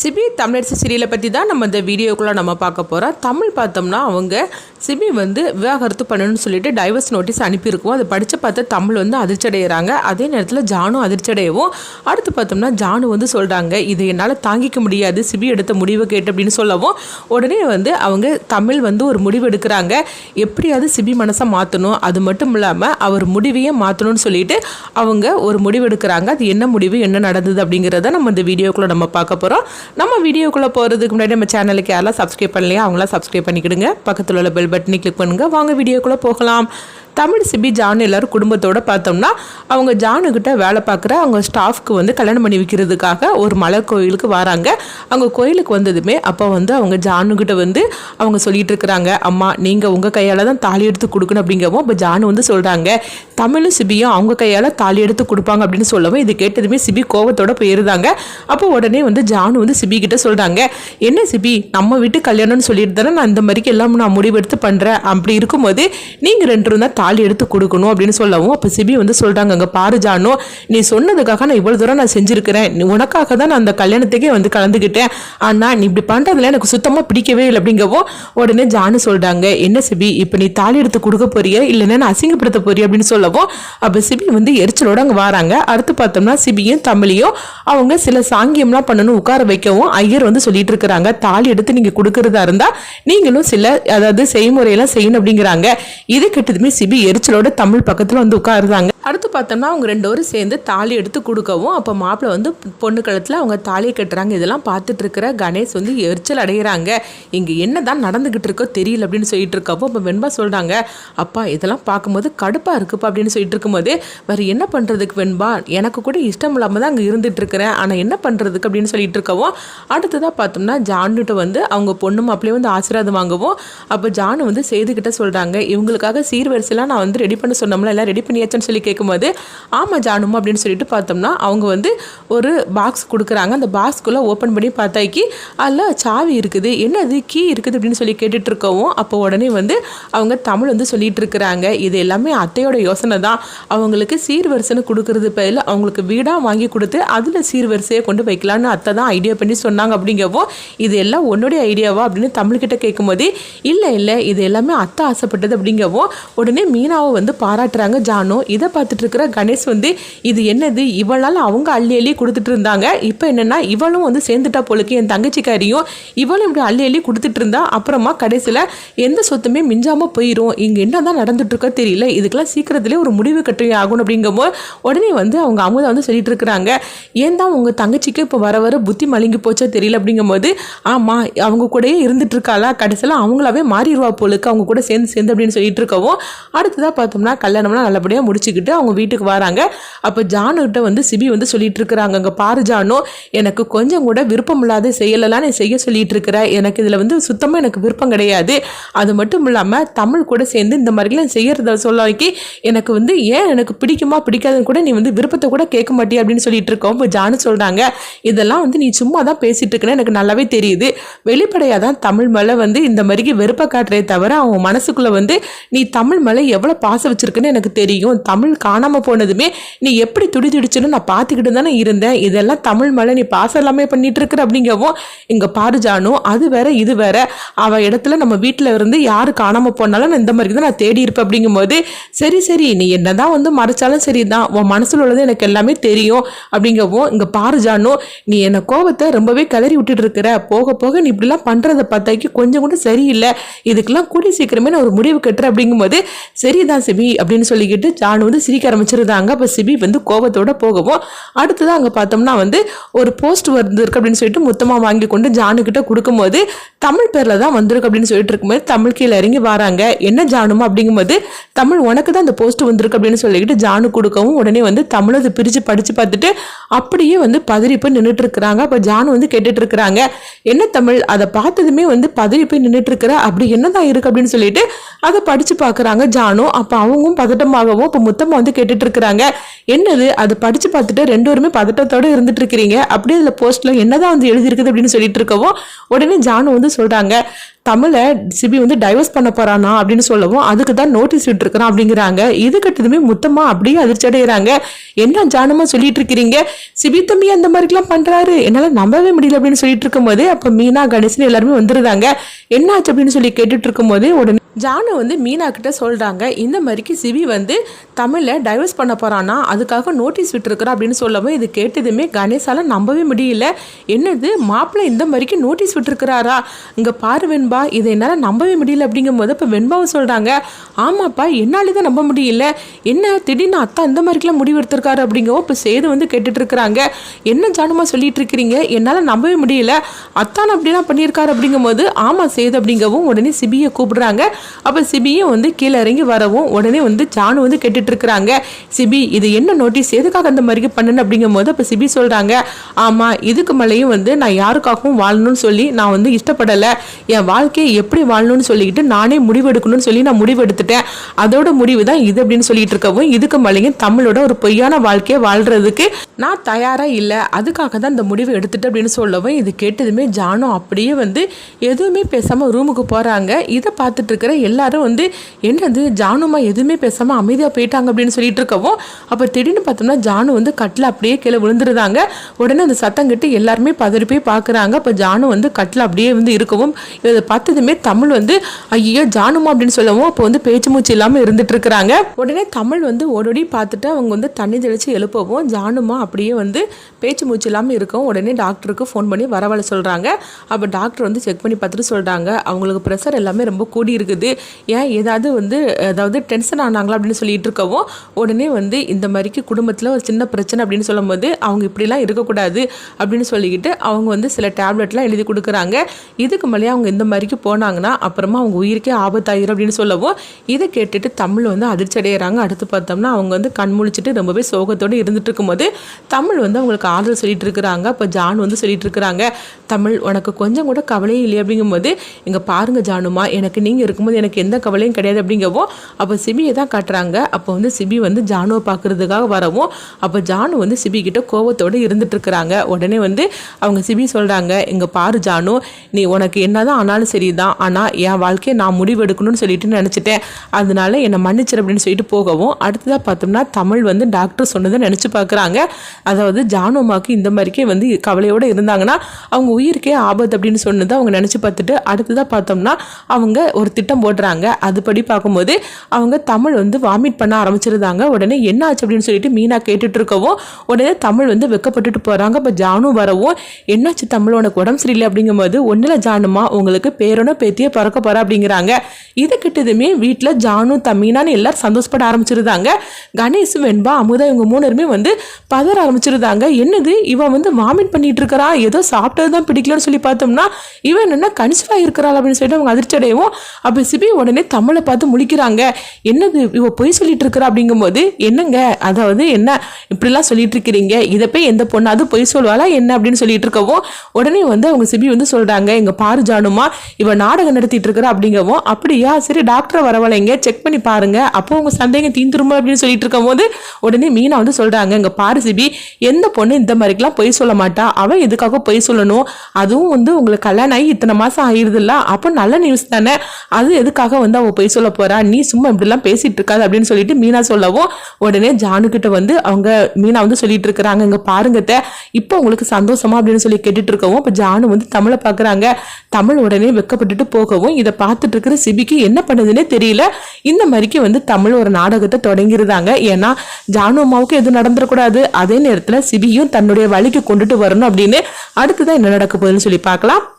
CP Tamilarasu சீரியலை பற்றி தான் நம்ம இந்த வீடியோக்குள்ளே நம்ம பார்க்க போகிறோம் தமிழ் பார்த்தோம்னா அவங்க சிபி வந்து விவாகரத்து பண்ணணும்னு சொல்லிட்டு டைவர்ஸ் நோட்டீஸ் அனுப்பியிருக்கோம். அதை படித்து பார்த்து தமிழ் வந்து அதிர்ச்சி அடைகிறாங்க அதே நேரத்தில் ஜானும் அதிர்ச்சி அடையவும் அடுத்து பார்த்தோம்னா ஜானு வந்து சொல்கிறாங்க இது என்னால் தாங்கிக்க முடியாது. சிபி எடுத்த முடிவை கேட்டு அப்படின்னு சொல்லவும் உடனே வந்து அவங்க தமிழ் வந்து ஒரு முடிவு எடுக்கிறாங்க. எப்படியாவது சிபி மனசை மாற்றணும் அது மட்டும் இல்லாமல் அவர் முடிவையே மாற்றணும்னு சொல்லிட்டு அவங்க ஒரு முடிவு எடுக்கிறாங்க. அது என்ன முடிவு என்ன நடந்தது அப்படிங்கிறத நம்ம இந்த வீடியோக்குள்ளே நம்ம பார்க்க போகிறோம் நம்ம வீடியோக்குள்ளே போகிறதுக்கு முன்னாடி நம்ம சேனலுக்கு யாரெல்லாம் சப்ஸ்கிரைப் பண்ணலையா அவங்களாம் சப்ஸ்கிரைப் பண்ணிக்கிடுங்க. பக்கத்தில் உள்ள பெல் பட்டனை கிளிக் பண்ணுங்கள் வாங்க வீடியோக்குள்ளே போகலாம். தமிழ் சிபி ஜான் எல்லாரும் குடும்பத்தோட பார்த்தோம்னா அவங்க ஜானுக்கிட்ட வேலை பார்க்குற அவங்க ஸ்டாஃப்க்கு வந்து கல்யாணம் பண்ணி வைக்கிறதுக்காக ஒரு மலை கோயிலுக்கு வராங்க. அவங்க கோயிலுக்கு வந்ததுமே அப்போ வந்து அவங்க ஜானுக்கிட்ட வந்து அவங்க சொல்லிட்டு இருக்கிறாங்க அம்மா நீங்கள் உங்கள் கையால் தான் தாலி எடுத்து கொடுக்கணும் அப்படிங்கவும் இப்போ ஜானு வந்து சொல்கிறாங்க தமிழும் சிபியும் அவங்க கையால் தாலி எடுத்து கொடுப்பாங்க அப்படின்னு சொல்லவும் இது கேட்டதுமே சிபி கோவத்தோட போயிருந்தாங்க. அப்போ உடனே வந்து ஜானு வந்து சிபி கிட்ட சொல்கிறாங்க என்ன சிபி நம்ம வீட்டு கல்யாணம்னு சொல்லிட்டு தானே நான் இந்த மாதிரிக்கு எல்லாம் நான் முடிவெடுத்து பண்ணுறேன் அப்படி இருக்கும்போது நீங்கள் ரெண்டு இருந்தால் தாலி எடுத்து கொடுக்கணும் அப்படின்னு சொல்லவும் அப்போ சிபி வந்து சொல்கிறாங்க அங்கே பாரு ஜானு நீ சொன்னதுக்காக நான் இவ்வளோ தூரம் நான் செஞ்சுருக்கிறேன். நீ உனக்காக தான் நான் அந்த கல்யாணத்துக்கே வந்து கலந்துக்கிட்டேன் ஆனால் நீ இப்படி பண்ணுறதுல எனக்கு சுத்தமாக பிடிக்கவே இல்லை அப்படிங்கவும் உடனே ஜானு சொல்கிறாங்க என்ன சிபி இப்போ நீ தாலி எடுத்து கொடுக்க போறிய? இல்லைன்னா நான் அசிங்கப்படுத்த போறிய? அப்படின்னு சொல்லவும் அப்போ சிபி வந்து எரிச்சலோடு அங்கே வராங்க. அடுத்து பார்த்தோம்னா சிபியும் தமிழையும் அவங்க சில சாங்கியம்லாம் பண்ணணும் உட்கார வைக்கவும் ஐயர் வந்து சொல்லிட்டு இருக்கிறாங்க. தாலி எடுத்து நீங்கள் கொடுக்கறதா இருந்தால் நீங்களும் சில அதாவது செய்முறையெல்லாம் செய்யணும் அப்படிங்கிறாங்க. இது கிட்டதுமே சிபி எரிச்சலோட தமிழ் பக்கத்தில் வந்து உட்காருதாங்க அடுத்து பார்த்தோம்னா அவங்க ரெண்டு பேரும் சேர்ந்து தாலி எடுத்து கொடுக்கவும் அப்போ மாப்பிள்ளை வந்து பொண்ணு கழுத்தில் அவங்க தாலியை கட்டுறாங்க. இதெல்லாம் பார்த்துட்டு இருக்கிற கணேஷ் வந்து எரிச்சல் அடைகிறாங்க இங்கே என்ன தான் நடந்துக்கிட்டு இருக்கோ தெரியல அப்படின்னு சொல்லிட்டு இருக்கப்போ இப்போ வெண்பா சொல்கிறாங்க அப்பா இதெல்லாம் பார்க்கும்போது கடுப்பாக இருக்குப்பா அப்படின்னு சொல்லிட்டு இருக்கும்போது வேறு என்ன பண்ணுறதுக்கு வெண்பா? எனக்கு கூட இஷ்டம் இல்லாமல் தான் அங்கே இருந்துட்டு இருக்கிறேன். ஆனால் என்ன பண்ணுறதுக்கு அப்படின்னு சொல்லிட்டு இருக்கவும் அடுத்ததாக பார்த்தோம்னா ஜானுகிட்ட வந்து அவங்க பொண்ணு மாப்பிள்ளையும் வந்து ஆசீர்வாதம் வாங்கவும் அப்போ ஜானு வந்து செய்துக்கிட்ட சொல்கிறாங்க இவங்களுக்காக சீர்வரிசைலாம் நான் வந்து ரெடி பண்ண சொன்னோம்ல எல்லாம் ரெடி பண்ணியாச்சுன்னு சொல்லி கேட்கும்போது ஆமாம் ஜானுமா அப்படின்னு சொல்லிட்டு பார்த்தோம்னா அவங்க வந்து ஒரு பாக்ஸ் கொடுக்குறாங்க. அந்த பாக்ஸ்குள்ளே ஓப்பன் பண்ணி பார்த்தாக்கி அதில் சாவி இருக்குது. என்னது? கீ இருக்குது. அப்படின்னு சொல்லி கேட்டுட்டு இருக்கவும் அப்போ உடனே வந்து அவங்க தமிழ் வந்து சொல்லிட்டு இருக்கிறாங்க இது எல்லாமே அத்தையோட யோசனை தான். அவங்களுக்கு சீர்வரிசைன்னு கொடுக்கறது பதில் அவங்களுக்கு வீடாக வாங்கி கொடுத்து அதில் சீர்வரிசையை கொண்டு வைக்கலான்னு அத்தை தான் ஐடியா பண்ணி சொன்னாங்க அப்படிங்கவோ இது எல்லாம் உன்னுடைய ஐடியாவா அப்படின்னு தமிழ்கிட்ட கேட்கும்போது இல்லை இல்லை இது எல்லாமே அத்தை ஆசைப்பட்டது அப்படிங்கவோ உடனே மீனாவை வந்து பாராட்டுறாங்க ஜானோ. இதை பார்த்துட்டு இருக்கிற கணேஷ் வந்து இது என்னது? இவளால் அவங்க அள்ளி அள்ளி கொடுத்துட்டு இருந்தாங்க இப்போ என்னென்னா இவளும் வந்து சேர்ந்துட்டா போலுக்கு என் தங்கச்சிக்காரியும். இவளும் இப்படி அள்ளி அள்ளி கொடுத்துட்டு இருந்தா அப்புறமா கடைசியில் எந்த சொத்துமே மிஞ்சாமல் போயிடும் இங்கே என்ன தான் நடந்துட்டுருக்கோ தெரியல. இதுக்கெல்லாம் சீக்கிரத்திலே ஒரு முடிவு கட்டி ஆகணும் அப்படிங்கும்போது உடனே வந்து அவங்க அமுதா வந்து சொல்லிட்டு இருக்கிறாங்க ஏன் தான் உங்கள் தங்கச்சிக்கு இப்போ வர வர புத்தி மழுங்கி போச்சோ தெரியல அப்படிங்கும்போது ஆமாம் அவங்க கூடயே இருந்துட்டு இருக்காளா கடைசியில் அவங்களாவே மாறிடுவா போலுக்கு அவங்க கூட சேர்ந்து சேர்ந்து அப்படின்னு சொல்லிட்டு இருக்கவும் அடுத்ததாக பார்த்தோம்னா கல்யாணம்லாம் நல்லபடியாக முடிச்சுக்கிட்டு அவங்க வீட்டுக்கு வராங்க. அப்போ ஜானுகிட்ட வந்து சிபி வந்து சொல்லிட்டு இருக்கிறாங்க அங்கே பாரு ஜானோ எனக்கு கொஞ்சம் கூட விருப்பம் இல்லாத செயலெல்லாம் நீ செய்ய சொல்லிட்டு இருக்கிற எனக்கு இதில் வந்து சுத்தமாக எனக்கு விருப்பம் கிடையாது. அது மட்டும் இல்லாமல் தமிழ் கூட சேர்ந்து இந்த மாதிரிலாம் செய்யறத சொல்ல எனக்கு வந்து ஏன் எனக்கு பிடிக்குமா பிடிக்காதுன்னு கூட நீ வந்து விருப்பத்தை கூட கேட்க மாட்டியா அப்படின்னு சொல்லிட்டு இருக்கோம் இப்போ ஜானு சொல்கிறாங்க இதெல்லாம் வந்து நீ சும்மா தான் பேசிட்டு இருக்கேன்னு எனக்கு நல்லாவே தெரியுது. வெளிப்படையாக தான் தமிழ் மேலே வந்து இந்த மாதிரி வெறுப்பை காட்டுறே தவிர அவங்க மனசுக்குள்ளே வந்து நீ தமிழ் மேலே எவ்வளோ பாசம் வச்சிருக்குன்னு எனக்கு தெரியும். தமிழ் காணாமல் போனதுமே நீ எப்படி துடி துடிச்சுன்னு நான் பார்த்துக்கிட்டு தானே இருந்தேன். இதெல்லாம் தமிழ் மேலே நீ பாசம் எல்லாமே பண்ணிட்டு இருக்கிற அப்படிங்கவும் இங்கே பாரு அது வேற இது வேற. அவ இடத்துல நம்ம வீட்டில் இருந்து யார் காணாமல் போனாலும் நான் இந்த மாதிரி தான் நான் தேடி இருப்பேன் அப்படிங்கும்போது சரி சரி நீ என்ன தான் வந்து மறைச்சாலும் சரி தான் உன் மனசில் உள்ளது எனக்கு எல்லாமே தெரியும் அப்படிங்கவும் இங்கே பாரு நீ என்னை கோபத்தை ரொம்பவே கிளறி விட்டுட்டு இருக்கிற. போக போக நீ இப்படிலாம் பண்ணுறத பார்த்தாக்கி கொஞ்சம் கூட சரியில்லை. இதுக்கெல்லாம் கூடி சீக்கிரமே நான் ஒரு முடிவு கட்டுறேன் அப்படிங்கும்போது சரிதான் சிபி அப்படின்னு சொல்லிக்கிட்டு ஜானு வந்து சிரிக்க ஆரம்பிச்சிருந்தாங்க. அப்போ சிபி வந்து கோபத்தோட போகவும் அடுத்ததான் அங்கே பார்த்தோம்னா வந்து ஒரு போஸ்ட் வந்திருக்கு அப்படின்னு சொல்லிட்டு மொத்தமாக வாங்கி கொண்டு ஜானுக்கிட்ட கொடுக்கும்போது தமிழ் பேரில் தான் வந்திருக்கு அப்படின்னு சொல்லிட்டு இருக்கும்போது தமிழ் கீழே இறங்கி வராங்க. என்ன ஜானுமா அப்படிங்கும்போது தமிழ் உனக்கு தான் அந்த போஸ்ட் வந்திருக்கு அப்படின்னு சொல்லிக்கிட்டு ஜானு கொடுக்கவும் உடனே வந்து தமிழ் அதை பிரித்து படித்து பார்த்துட்டு அப்படியே வந்து பதறி போய் நின்றுட்டு இருக்கிறாங்க அப்போ ஜானு வந்து கேட்டுட்டு இருக்கிறாங்க என்ன தமிழ் அதை பார்த்ததுமே வந்து பதறி போய் நின்றுட்டு இருக்கிற அப்படி என்னதான் இருக்கு? அப்படின்னு சொல்லிட்டு அதை படித்து பார்க்குறாங்க ஜான். அப்போ அவங்களும் பதட்டமாகவும் இப்போ முத்தமாக வந்து கேட்டுட்டு இருக்கிறாங்க என்னது? அதை படித்து பார்த்துட்டு ரெண்டு பேருமே பதட்டத்தோடு இருந்துட்டு இருக்கிறீங்க அப்படியே அதில் போஸ்ட்டில் என்னதான் வந்து எழுதியிருக்குது அப்படின்னு சொல்லிட்டு இருக்கவும் உடனே ஜானு வந்து சொல்கிறாங்க தமிழை சிபி வந்து டைவர்ஸ் பண்ண போறானா அப்படின்னு சொல்லவும் அதுக்கு தான் நோட்டீஸ் விட்டுருக்கிறான் அப்படிங்கிறாங்க. இது கட்டதுமே முத்தமா அப்படியே அதிர்ச்சி அடைகிறாங்க என்ன ஜானமா சொல்லிட்டு இருக்கிறீங்க? சிபி தம்பி அந்த மாதிரிலாம் பண்றாரு. என்னால நம்பவே முடியல அப்படின்னு சொல்லிட்டு இருக்கும்போது அப்ப மீனா கணேசன் எல்லாருமே வந்துருந்தாங்க என்னாச்சு அப்படின்னு சொல்லி கேட்டுட்டு இருக்கும்போது உடனே ஜானு வந்து மீனா கிட்ட சொல்றாங்க இந்த மாதிரிக்கு சிவி வந்து தமிழை டைவர்ஸ் பண்ண போறானா? அதுக்காக நோட்டீஸ் விட்டுருக்குறா அப்படின்னு சொல்லவும் இது கேட்டதுமே கணேசால நம்பவே முடியல. என்னது மாப்பிள்ளை இந்த மாதிரிக்கு நோட்டீஸ் விட்டுருக்கிறாரா? இங்க பாருவேன்பா வெண்பா இதை என்னால் நம்பவே முடியல அப்படிங்கும்போது இப்போ வெண்பாவும் சொல்கிறாங்க ஆமாப்பா என்னால் தான் நம்ப முடியல. என்ன திடீர்னு அத்தா இந்த மாதிரிக்கெல்லாம் முடிவு எடுத்திருக்காரு? அப்படிங்கவும் இப்போ சேது வந்து கேட்டுட்ருக்குறாங்க. என்ன ஜானுமா சொல்லிட்டு இருக்கிறீங்க என்னால் நம்பவே முடியல. அத்தான் அப்படிலாம் பண்ணியிருக்காரு அப்படிங்கும்போது ஆமாம் சேது அப்படிங்கவும் உடனே சிபியை கூப்பிடுறாங்க. அப்போ சிபியும் வந்து கீழே இறங்கி வரவும் உடனே வந்து ஜானு வந்து கேட்டுட்ருக்குறாங்க. சிபி இது என்ன நோட்டீஸ்? எதுக்காக அந்த மாதிரி பண்ணணும் அப்படிங்கும்போது அப்போ சிபி சொல்கிறாங்க ஆமாம் இதுக்கு மேலேயும் வந்து நான் யாருக்காகவும் வாழணும்னு சொல்லி நான் வந்து இஷ்டப்படலை. என் வாழ்க்கையை எப்படி வாழணும்னு சொல்லிக்கிட்டு நானே முடிவு எடுக்கணும்னு சொல்லி நான் முடிவு எடுத்துட்டேன் அதோட முடிவு தான் இது அப்படின்னு சொல்லிட்டு இருக்கவும் இதுக்கு மலையும் தமிழோட ஒரு பொய்யான வாழ்க்கையை வாழ்றதுக்கு நான் தயாராக இல்லை அதுக்காக தான் இந்த முடிவு எடுத்துட்டு அப்படின்னு சொல்லவும் இது கேட்டதுமே ஜானும் அப்படியே வந்து எதுவுமே பேசாமல் ரூமுக்கு போகிறாங்க இதை பார்த்துட்டு இருக்கிற எல்லாரும் வந்து என்னது ஜானுமா எதுவுமே பேசாமல் அமைதியாக போயிட்டாங்க அப்படின்னு சொல்லிட்டு இருக்கவும் அப்போ திடீர்னு பார்த்தோம்னா ஜானு வந்து கட்டில் அப்படியே கீழே விழுந்துருந்தாங்க உடனே அந்த சத்தம் கட்டு எல்லாருமே பதறி போய் பார்க்குறாங்க. அப்போ ஜானு வந்து கட்டில் அப்படியே வந்து இருக்கவும் இதை பார்த்ததுமே தமிழ் வந்து ஐயோ ஜானுமா அப்படின்னு சொல்லவும் அப்போ வந்து பேச்சு மூச்சு இல்லாமல் இருந்துட்டு இருக்கிறாங்க. உடனே தமிழ் வந்து ஓடோடி பார்த்துட்டு அவங்க வந்து தண்ணி தெளித்து எழுப்பவும் ஜானுமா அப்படியே வந்து பேச்சு மூச்சு இல்லாமல் இருக்கவும் உடனே டாக்டருக்கு ஃபோன் பண்ணி வரவழ சொல்கிறாங்க அப்போ டாக்டர் வந்து செக் பண்ணி பார்த்துட்டு சொல்கிறாங்க அவங்களுக்கு ப்ரெஷர் எல்லாமே ரொம்ப கூடி இருக்குது. ஏன் ஏதாவது வந்து அதாவது டென்ஷன் ஆனாங்களா அப்படின்னு சொல்லிட்டு இருக்கவும் உடனே வந்து இந்த மாதிரிக்கு குடும்பத்தில் ஒரு சின்ன பிரச்சனை அப்படின்னு சொல்லும்போது அவங்க இப்படிலாம் இருக்கக்கூடாது அப்படின்னு சொல்லிக்கிட்டு அவங்க வந்து சில டேப்லெட்லாம் எழுதி கொடுக்குறாங்க. இதுக்கு மேலே அவங்க இந்த மாதிரிக்கு போனாங்கன்னா அப்புறமா அவங்க உயிருக்கே ஆபத்தாயிரும் அப்படின்னு சொல்லவும் இதை கேட்டுட்டு தமிழ் வந்து அதிர்ச்சி அடைகிறாங்க அடுத்து பார்த்தோம்னா அவங்க வந்து கண் முழிச்சிட்டு ரொம்பவே சோகத்தோடு இருந்துட்டு இருக்கும்போது தமிழ் வந்து அவங்களுக்கு ஆறுதல் சொல்லிட்டு இருக்கிறாங்க அப்போ ஜான் வந்து சொல்லிட்டு இருக்கிறாங்க தமிழ் உனக்கு கொஞ்சம் கூட கவலையும் இல்லை அப்படிங்கும்போது இங்கே பாருங்க ஜானுமா எனக்கு நீங்கள் இருக்கும்போது எனக்கு எந்த கவலையும் கிடையாது. அப்படிங்கவும் அப்போ சிபியை தான் காட்டுறாங்க. அப்போ வந்து சிபி வந்து ஜானுவை பார்க்குறதுக்காக வரவும் அப்போ ஜானு வந்து சிபி கிட்ட கோவத்தோடு இருந்துட்டு இருக்கிறாங்க உடனே வந்து அவங்க சிபி சொல்கிறாங்க இங்கே பாரு ஜானு நீ உனக்கு என்ன தான் ஆனாலும் சரி தான் ஆனால் என் வாழ்க்கையை நான் முடிவு எடுக்கணும்னு சொல்லிட்டு நினச்சிட்டேன். அதனால என்னை மன்னிச்சிரு அப்படின்னு சொல்லிட்டு போகவும் அடுத்ததாக பார்த்தோம்னா தமிழ் வந்து டாக்டர் சொன்னதை நினச்சி பார்க்குறாங்க. அதாவது ஜானு அம்மாவுக்கு இந்த மாதிரிக்கே வந்து கவலையோடு இருந்தாங்கன்னா அவங்க உயிருக்கே ஆபத்து அப்படின்னு சொன்னதை அவங்க நினச்சி பார்த்துட்டு அடுத்ததாக பார்த்தோம்னா அவங்க ஒரு திட்டம் போடுறாங்க. அதுபடி பார்க்கும்போது அவங்க தமிழ் வந்து வாமிட் பண்ண ஆரம்பிச்சிருந்தாங்க. உடனே என்ன ஆச்சு அப்படின்னு சொல்லிட்டு மீனா கேட்டுட்டு இருக்கவும் உடனே தமிழ் வந்து வெக்கப்பட்டுட்டு போகிறாங்க இப்போ ஜானு வரவும் என்னாச்சு தமிழ்? உனக்கு உடம்பு சரியில்லை? அப்படிங்கும்போது ஒன்றில் ஜானுமா உங்களுக்கு பேரனோ பேத்தியே பிறக்க போகிறா அப்படிங்கிறாங்க. இது கிட்டதுமே வீட்டில் ஜானு தமீனான்னு எல்லாரும் சந்தோஷப்பட ஆரம்பிச்சிருந்தாங்க. கணேஷ் வெண்பா அமுதா இவங்க மூணருமே வந்து பதற ஆரம்பிச்சிருந்தாங்க. என்னது? இவன் வந்து வாமிட் பண்ணிட்டு இருக்கிறா ஏதோ சாப்பிட்டது தான் பிடிக்கலன்னு சொல்லி பார்த்தோம்னா இவன் என்ன கன்சிவாக இருக்கிறாள் அப்படின்னு சொல்லிட்டு அவங்க அதிர்ச்சி அடையவும் அப்போ சிபி உடனே தமிழை பார்த்து முழிக்கிறாங்க. என்னது? இவ பொய் சொல்லிட்டு இருக்கிறா அப்படிங்கும்போது என்னங்க? அதாவது என்ன இப்படிலாம் சொல்லிட்டு இருக்கிறீங்க இதை போய் எந்த பொண்ணாவது பொய் சொல்வாளா என்ன அப்படின்னு சொல்லிட்டு இருக்கவும் உடனே வந்து அவங்க சிபி வந்து சொல்றாங்க எங்க பாரு ஜானுமா இவ நாடகம் நடத்திட்டு இருக்கிறா அப்படிங்கவும் அப்படியா? சரி டாக்டரை வரவழைங்க செக் பண்ணி பாருங்க. அப்போ உங்க சந்தேகம் தீந்துருமா? அப்படின்னு சொல்லிட்டு இருக்கும் போது உடனே மீனா வந்து சொல்றாங்க எங்கள் பாரு சிபி எந்த பொண்ணு இந்த மாதிரிக்கெல்லாம் பொய் சொல்ல மாட்டா? அவன் எதுக்காக பொய் சொல்லணும்? அதுவும் வந்து உங்களுக்கு கல்யாணம் ஆகி இத்தனை மாசம் ஆயிருதுல்ல அப்போ நல்ல நியூஸ் தானே? அது எதுக்காக வந்து அவ பொய் சொல்ல போறா? நீ சும்மா இப்படிலாம் பேசிட்டு இருக்காது அப்படின்னு சொல்லிட்டு மீனா சொல்லவும் உடனே ஜானு கிட்ட வந்து அவங்க மீனா வந்து சொல்லிட்டு இருக்கிறாங்க. இங்க பாருங்கத்த இப்போ உங்களுக்கு சந்தோஷமா அப்படின்னு சொல்லி கேட்டுட்டு இருக்கவும் இப்போ ஜானு வந்து தமிழை பார்க்குறாங்க. தமிழ் உடனே வெக்கப்பட்டுட்டு போகவும் இதை பார்த்துட்டு இருக்கிற சிபிக்கு என்ன பண்ணுதுன்னே தெரியல. இந்த மாதிரிக்கு வந்து தமிழ் ஒரு நாடகத்தை தொடங்கியிருந்தாங்க ஏன்னா ஜானு அம்மாவுக்கு எதுவும் நடந்துடக்கூடாது. அதே நேரத்தில் சிபியும் தன்னுடைய வழிக்கு கொண்டுட்டு வரணும் அப்படின்னு அடுத்ததான் என்ன நடக்க போகுதுன்னு சொல்லி பார்க்கலாம்.